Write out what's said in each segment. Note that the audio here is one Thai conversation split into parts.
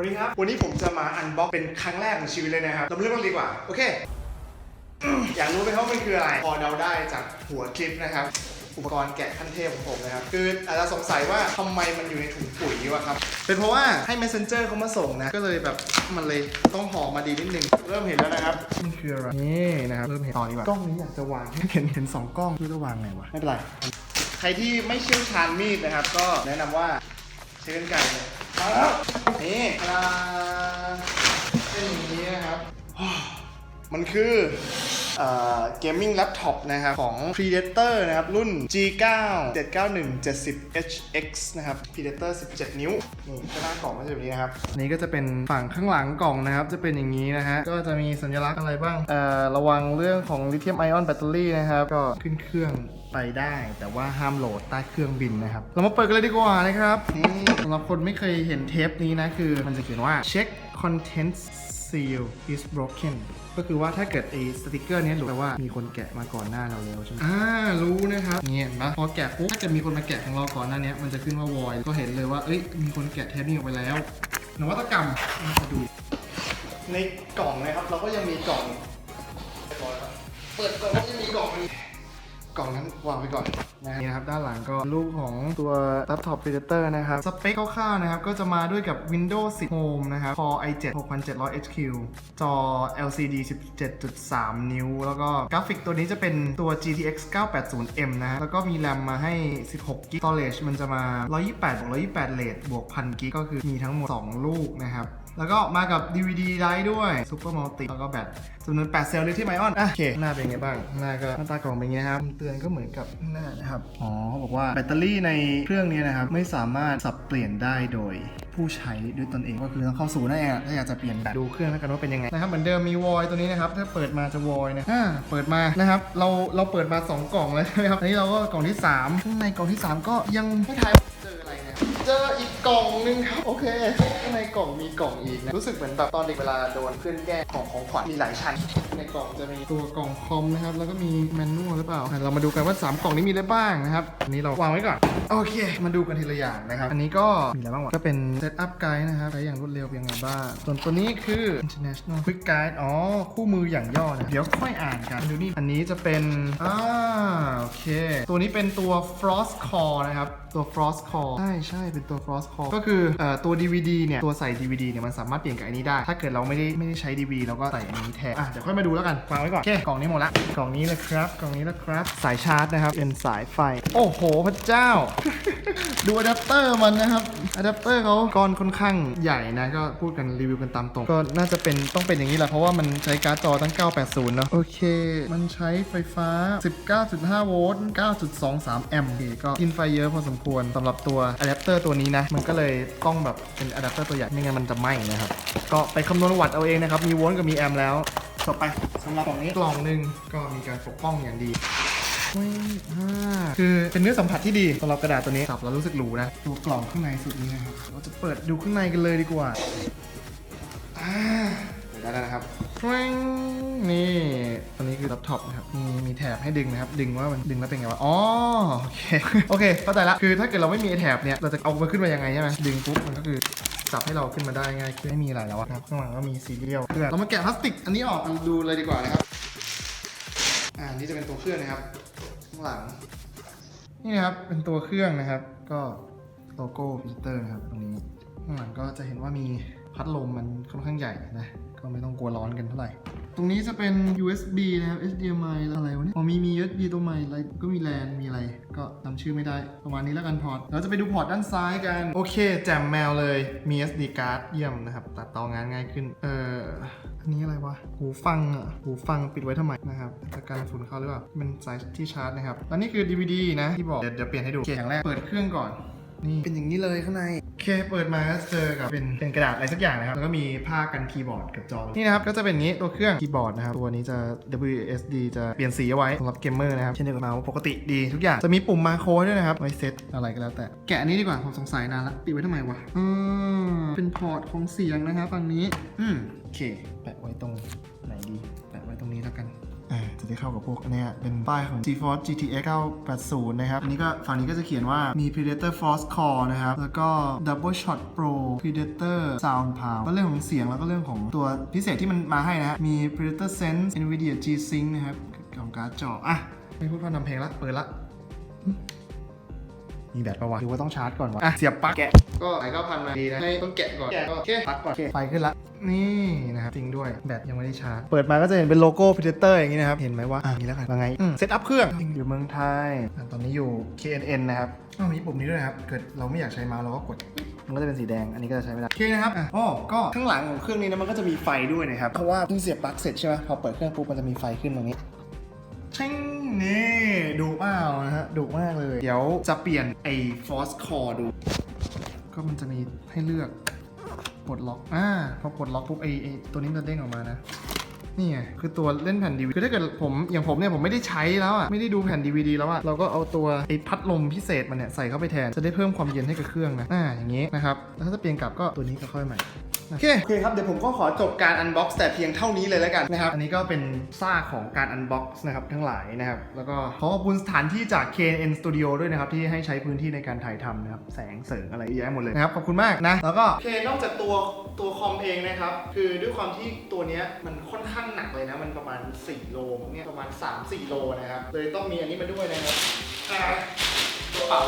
วันนี้ครับ วันนี้ผมจะมาอันบ็อกเป็นครั้งแรกของชีวิตเลยนะครับ เรามาเริ่มกันดีกว่า โอเค อยากรู้ไหมครับว่ามันคืออะไร พอเดาได้จากหัวคลิปนะครับ อุปกรณ์แกะขั้นเทพของผมนะครับ คืออาจจะสงสัยว่าทำไมมันอยู่ในถุงปุ๋ยวะครับ เป็นเพราะว่าให้ messenger เขามาส่งนะ ก็เลยแบบมันเลยต้องห่อมาดีนิดนึง เริ่มเห็นแล้วนะครับ มันคืออะไร นี่นะครับ เริ่มเห็นต่อดีกว่า กล้องนี้อยากจะวาง เห็นเห็นสองกล้องไม่รู้จะวางไงวะ ไม่เป็นไร ใครที่ไม่เชี่ยวชาญมีดนะครับ ก็แนะนำว่าใช้กันไกรเลย มาแล้วนี่ตาเป็นอย่างนี้นะครับ มันคือเกมมิ่งแล็ปท็อปนะครับ ของ Predator นะครับ รุ่น G9 791 70 HX นะครับ Predator 17 นิ้ว นี่ก็หน้ากล่องก็จะแบบนี้นะครับ อันนี้ก็จะเป็นฝั่งข้างหลังกล่องนะครับ จะเป็นอย่างนี้นะฮะ ก็จะมีสัญลักษณ์อะไรบ้างเอ่อระวังเรื่องของลิเธียมไอออนแบตเตอรี่นะครับ ก็ขึ้นเครื่อง ไปได้ แต่ว่าห้ามโหลดใต้เครื่องบินนะครับ เรามาเปิดกันเลยดีกว่านะครับนี่สำหรับคนไม่เคยเห็นเทปนี้นะคือมันจะเขียนว่า check contents seal is broken ก็คือว่าถ้าเกิดไอ้สติกเกอร์เนี้ยหรือแปลว่ามีคนแกะมาก่อนหน้าเราแล้วใช่ไหมอ่ารู้นะครับเนี่ยเห็นปะพอแกะปุ๊บถ้าเกิดมีคนมาแกะของเราก่อนหน้าเนี้ยมันจะขึ้นว่า void ก็เห็นเลยว่าเอ้ยมีคนแกะเทปนี้ออกไปแล้ว นวัตกรรมมาดู ในกล่องนะครับเราก็ยังมีกล่องเปิดกล่องก็ยังมีกล่องอี กล่องนั้นวางไปก่อนนะนี่นะครับด้านหลังก็รูปของตัว Laptop Predator นะครับ สเปคคร่าวๆนะครับ ก็จะมาด้วยกับ Windows 10 Home นะครับ Core i7 6700 HQ จอ LCD 17.3 นิ้ว แล้วก็กราฟิกตัวนี้จะเป็นตัว GTX 980M นะฮะแล้วก็มีแรมมาให้ 16 g b storage มันจะมา 128บวก128เลทบวก 1000 g b ก็คือมีทั้งหมด 2 ลูกนะครับ แล้วก็มากับ DVD ได้ด้วย Super Multi แล้วก็แบตจำนวน 8 เซลล์ลิที่ไมออนอะโอเค หน้าเป็นไงบ้าง หน้าก็หน้าตากล่องเป็นอย่างครับเตือนก็เหมือนกับหน้านะครับ อ๋อเขาบอกว่าแบตเตอรี่ในเครื่องนี้นะครับ ไม่สามารถสับเปลี่ยนได้โดยผู้ใช้ด้วยตนเองก็คือต้องเข้าสู่นั่นเองถ้าอยากจะเปลี่ยนแบตดูเครื่องแล้วกันว่าเป็นยังไงนะครับเหมือนเดิมมีวอยตัวนี้นะครับถ้าเปิดมาจะวอยนะอ่าเปิดมานะครับเราเราเปิดมา 2 กล่องแล้วใช่ไหมครับอันนี้เราก็กล่องที่3ข้างในกล่องที่ 3 ก็ยังไม่ทาย เจออีกกล่องหนึงครับโอเคข้างในกล่องมีกล่องอีกนะรู้สึกเหมือนแบบตอนเด็กเวลาโดนเพื่อนแกล้งของของขวัญมีหลายชั้น ในกล่องจะมีตัวกล่องคอมนะครับ แล้วก็มีแมนนวลหรือเปล่าอะเรามาดูกันว่า 3 กล่องนี้มีอะไรบ้างนะครับอันนี้เราวางไว้ก่อน โอเค มาดูกันทีละอย่างนะครับ อันนี้ก็มีอะไรบ้างวะก็เป็น Setup Guide นะครับใช้อย่างรวดเร็วเป็นยังไงบ้าง ส่วนตัวนี้คือ International Quick Guide อ๋อ คู่มืออย่างย่อนะเดี๋ยวค่อยอ่านกันดูนี่ อันนี้จะเป็นอ่าโอเค ตัวนี้เป็นตัว Frost Core นะครับตัว Frost Core ใช่ใช่เป็นตัว Frost Core ก็คือเอ่อตัว DVD เนี่ยตัวใส่ DVD เนี่ยมันสามารถเปลี่ยนกับอันนี้ได้ ถ้าเกิดเราไม่ได้ไม่ได้ใช้ DVD เราก็ใส่อันนี้แทนอะเดี๋ยวค่อยมาดูแล้วกันวางไว้ก่อนโอเคกล่องนี้หมดละกล่องนี้เลยครับกล่องนี้แล้วครับ สายชาร์จนะครับเป็นสายไฟ โอ้โหพระเจ้า ดูอะแดปเตอร์มันนะครับอะแดปเตอร์เขาก้อนค่อนข้างใหญ่นะก็พูดกันรีวิวกันตามตรงก็น่าจะเป็นต้องเป็นอย่างนี้แหละเพราะว่ามันใช้การ์ดจอตั้ง 980 เนอะโอเค มันใช้ไฟฟ้า 19.5 โวลต์ 9.23 แอมป์โอเคก็กินไฟเยอะพอสมควรสำหรับตัวอะแดปเตอร์ตัวนี้นะมันก็เลยต้องแบบเป็นอะแดปเตอร์ตัวใหญ่ไม่งั้นมันจะไหม้นะครับก็ไปคำนวณวัตต์เอาเองนะครับมีโวลต์กับมีแอมป์แล้ว ต่อไปสำหรับกล่องนี้กล่องหนึ่งก็มีการปกป้องอย่างดีไม่อ่าคือเป็นเนื้อสัมผัสที่ดีสำหรับกระดาษตัวนี้สับแล้วรู้สึกหรูนะ ตัวกล่องข้างในสุดนี้นะครับ เราจะเปิดดูข้างในกันเลยดีกว่าอ่าเดี๋ยวได้แล้วนะครับแว้งนี่ตัวนี้คือแล็ปท็อปนะครับ มีมีแถบให้ดึงนะครับ ดึงว่ามันดึงแล้วเป็นไงวะ อ๋อ โอเค โอเค เข้าใจละ คือถ้าเกิดเราไม่มีไอ้แถบเนี่ย เราจะเอามันขึ้นมายังไงใช่ไหมดึงปุ๊บมันก็คือ จับให้เราขึ้นมาได้ง่ายขึ้นไม่มีอะไรแล้วนะครับข้างหลังก็มีซีเรียลเพื่อนเรามาแกะพลาสติกอันนี้ออกมาดูเลยดีกว่านะครับอ่านี่จะเป็นตัวเครื่องนะครับ ข้างหลัง นี่นะครับเป็นตัวเครื่องนะครับ ก็โลโก้พิเตอร์นะครับตรงนี้ข้างหลังก็จะเห็นว่ามีพัดลมมันค่อนข้างใหญ่นะก็ไม่ต้องกลัวร้อนกันเท่าไหร่ ตรงนี้จะเป็น USB นะครับ HDMI แล้วอะไรวะเนี่ย อ๋อมีมี USB ตัวใหม่อะไรก็มี LAN มีอะไร ก็จำชื่อไม่ได้ ประมาณนี้แล้วกันพอร์ต เราจะไปดูพอร์ตด้านซ้ายกัน โอเค แจมแมวเลย มี SD card เยี่ยมนะครับ ตัดต่องานง่ายขึ้น เอ่อ อันนี้อะไรวะ หูฟังอะ หูฟังปิดไว้ทำไมนะครับจะการฝุ่นเข้าหรือเปล่าเป็นสายที่ชาร์จนะครับ แล้วนี่คือ DVD นะที่บอก เดี๋ยวเดี๋ยวเปลี่ยนให้ดูโอเคอย่างแรกเปิดเครื่องก่อน นี่เป็นอย่างนี้เลยข้างในโอเคเปิดมาก็เจอกับเป็นเป็นกระดาษอะไรสักอย่างนะครับ แล้วก็มีผ้ากันคีย์บอร์ดกับจอ นี่นะครับก็จะเป็นอย่างนี้ตัวเครื่องคีย์บอร์ดนะครับ ตัวนี้จะ WSD จะเปลี่ยนสีเอาไว้สำหรับเกมเมอร์นะครับ เช่นเดียวกับเมาส์ปกติดีทุกอย่าง จะมีปุ่มมาโค้ดด้วยนะครับ ไว้เซตอะไรก็แล้วแต่ แกะอันนี้ดีกว่า ผมสงสัยนานละปิดไว้ทำไมวะอืมเป็นพอร์ตของเสียงนะครับฝั่งนี้ อืมโอเค แปะไว้ตรงไหนดี แปะไว้ตรงนี้แล้วกัน ได้เข้ากับพวกนเนี้ยเป็นป้ายของ GeForce GTX 980 นะครับ อันนี้ก็ฝั่งนี้ก็จะเขียนว่ามี Predator Force Core นะครับ แล้วก็ Double Shot Pro Predator Sound Power ก็เรื่องของเสียงแล้วก็เรื่องของตัวพิเศษที่มันมาให้นะฮะมี Predator Sense NVIDIA G-Sync นะครับของการ์ดจออะไม่พูดพร่ำทำเพลงละเปิดละ มีแบตปะวะหรือว่าต้องชาร์จก่อนวะอะเสียบปลั๊กแกะก็หลายเก้าพันมาดีนะให้ต้องแกะก่อนแกะก็โอเคปลั๊กก่อนโอเคไฟขึ้นละนี่นะครับจริงด้วยแบตยังไม่ได้ชาร์จเปิดมาก็จะเห็นเป็นโลโก้ Predator อย่างนี้นะครับเห็นไหมว่าอะนี่แล้วกันว่าไงเซตอัพเครื่องอยู่เมืองไทยอะตอนนี้อยู่ KNN นะครับอ้าวมีปุ่มนี้ด้วยนะครับเกิดเราไม่อยากใช้เมาส์เราก็กดมันก็จะเป็นสีแดง อันนี้ก็จะใช้ไม่ได้โอเคนะครับอะอ๋อก็ข้างหลังของเครื่องนี้นะมันก็จะมีไฟด้วยนะครับ เพราะว่าเพิ่งเสียบปลั๊กเสร็จใช่ไหมพอเปิดเครื่องปุ๊บมันจะมีไฟขึ้นตรงนี้ชิง นี่ดูเปล่านะฮะดุมากเลย เดี๋ยวจะเปลี่ยนไอ้ Force Core ดู ก็มันจะมีให้เลือกปลดล็อกอ่าพอปลดล็อกปุ๊บไอ้ไอ้ตัวนี้มันจะเด้งออกมานะนี่ไงคือตัวเล่นแผ่นดีวีคือถ้าเกิดผมอย่างผมเนี่ยผมไม่ได้ใช้แล้วอะไม่ได้ดูแผ่นดีวดีแล้วอะเราก็เอาตัวไอ้พัดลมพิเศษมันเนี่ยใส่เข้าไปแทนจะได้เพิ่มความเย็นให้กับเครื่องนะอ่าอย่างงี้นะครับแล้วถ้าจะเปลี่ยนกลับก็ตัวนี้ก็ค่อยใหม่ โอเคโอเคครับเดี๋ยวผมก็ขอจบการ unbox แต่เพียงเท่านี้เลยแล้วกันนะครับ อันนี้ก็เป็นซ่ากของการ unbox นะครับทั้งหลายนะครับ แล้วก็ขอขอบคุณสถานที่จาก KN Studio ด้วยนะครับ ที่ให้ใช้พื้นที่ในการถ่ายทำนะครับ แสงเสริงอะไรเยอะแยะหมดเลยนะครับ ขอบคุณมากนะ แล้วก็โอเคนอกจากตัวตัวคอมเองนะครับ คือด้วยความที่ตัวเนี้ยมันค่อนข้างหนักเลยนะ มันประมาณ 4 โลเนี่ยประมาณ 3-4 โลนะครับ เลยต้องมีอันนี้มาด้วยนะครับอ่ากระเป๋า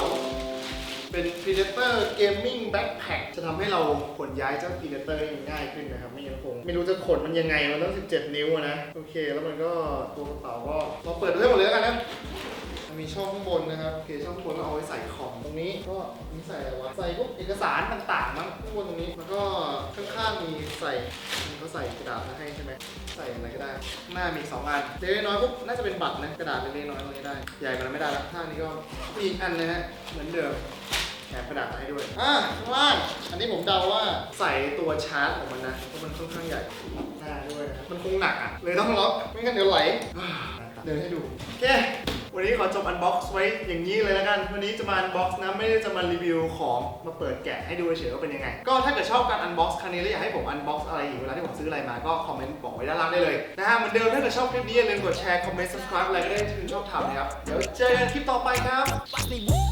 เป็น Predator Gaming Backpack จะทำให้เราขนย้ายเจ้า Predator นี่ง่ายขึ้นนะครับ ไม่งั้นคงไม่รู้จะขนมันยังไง มันต้อง 17 นิ้วอะนะ โอเค แล้วมันก็ตัวกระเป๋าก็เราเปิดดูได้หมดเลยแล้วกันนะมีช่องข้างบนนะครับโอเคช่องข้างบนก็เอาไว้ใส่ของตรงนี้ก็มีใส่อะไรวะ ใส่พวกเอกสารต่างๆมั้งข้างบนตรงนี้ แล้วก็ข้างๆมีใส่มันก็ใส่กระดาษมาให้ใช่ไหมใส่อะไรก็ได้ หน้ามีสองอันเล็กน้อยพวกน่าจะเป็นบัตรนะ กระดาษเล็กน้อยตรงนี้ได้ ใหญ่กว่านั้นไม่ได้แล้วข้างนี้ก็มีอีกอันนะฮะ เหมือนเดิม แถมกระดาษมาให้ด้วย อ่าข้างล่าง อันนี้ผมเดาว่าใส่ตัวชาร์จของมันนะ เพราะมันค่อนข้างใหญ่หน้าด้วยนะมันคงหนักอะ เลยต้องล็อก ไม่งั้นเดี๋ยวไหลอ่าเดินให้ดู โอเค วันนี้ขอจบอันบ็อกซ์ไว้อย่างนี้เลยแล้วกัน วันนี้จะมาอันบ็อกซ์นะ ไม่ได้จะมารีวิวของ มาเปิดแกะให้ดูเฉยๆว่าเป็นยังไง ก็ถ้าเกิดชอบการอันบ็อกซ์ครั้งนี้แล้วอยากให้ผมอันบ็อกซ์อะไรอีกเวลาที่ผมซื้ออะไรมา ก็คอมเมนต์บอกไว้ด้านล่างได้เลยนะฮะ เหมือนเดิมถ้าเกิดชอบคลิปนี้อย่าลืมกดแชร์ คอมเมนต์ subscribe อะไรก็ได้ที่คุณชอบทำนะครับ เดี๋ยวเจอกันคลิปต่อไปครับ Watch me move.